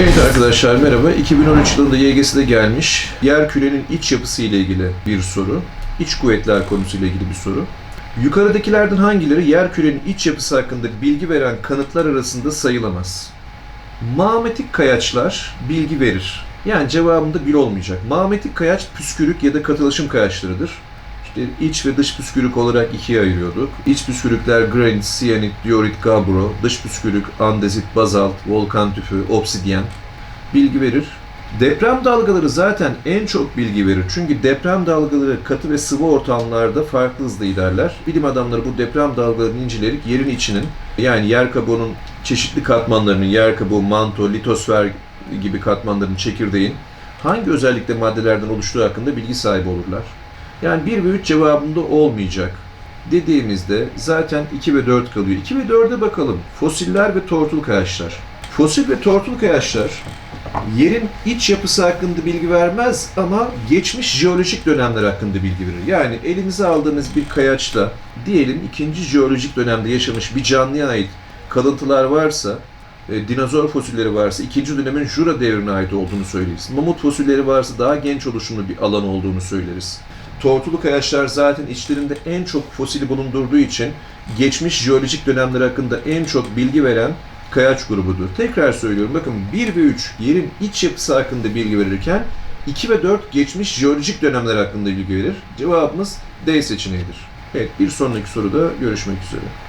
Evet arkadaşlar merhaba. 2013 yılında YGS'de gelmiş. Yer kürenin iç yapısı ile ilgili bir soru. İç kuvvetler konusuyla ilgili bir soru. Yukarıdakilerden hangileri yer kürenin iç yapısı hakkında bilgi veren kanıtlar arasında sayılamaz? Mağmetik kayaçlar bilgi verir. Yani cevabında bir olmayacak. Mağmetik kayaç püskürük ya da katılaşım kayaçlarıdır. İç ve dış püskürük olarak ikiye ayırıyorduk. İç püskürükler granit, siyanit, diorit, gabbro. Dış püskürük andezit, bazalt, volkan tüfü, obsidyen bilgi verir. Deprem dalgaları zaten en çok bilgi verir. Çünkü deprem dalgaları katı ve sıvı ortamlarda farklı hızda ilerler. Bilim adamları bu deprem dalgalarını inceleyerek yerin içinin yani yer kabuğunun çeşitli katmanlarının, yer kabuğu, manto, litosfer gibi katmanların çekirdeğin hangi özellikle maddelerden oluştuğu hakkında bilgi sahibi olurlar. Yani 1 ve 3 cevabında olmayacak dediğimizde zaten 2 ve 4 kalıyor. 2 ve 4'e bakalım. Fosiller ve tortul kayaçlar. Fosil ve tortul kayaçlar yerin iç yapısı hakkında bilgi vermez ama geçmiş jeolojik dönemler hakkında bilgi verir. Yani elinize aldığınız bir kayaçta diyelim ikinci jeolojik dönemde yaşamış bir canlıya ait kalıntılar varsa, e, dinozor fosilleri varsa ikinci dönemin Jura devrine ait olduğunu söyleriz. Mamut fosilleri varsa daha genç oluşumlu bir alan olduğunu söyleriz. Tortulu kayaçlar zaten içlerinde en çok fosili bulundurduğu için geçmiş jeolojik dönemler hakkında en çok bilgi veren kayaç grubudur. Tekrar söylüyorum bakın 1 ve 3 yerin iç yapısı hakkında bilgi verirken 2 ve 4 geçmiş jeolojik dönemler hakkında bilgi verir. Cevabımız D seçeneğidir. Evet bir sonraki soruda görüşmek üzere.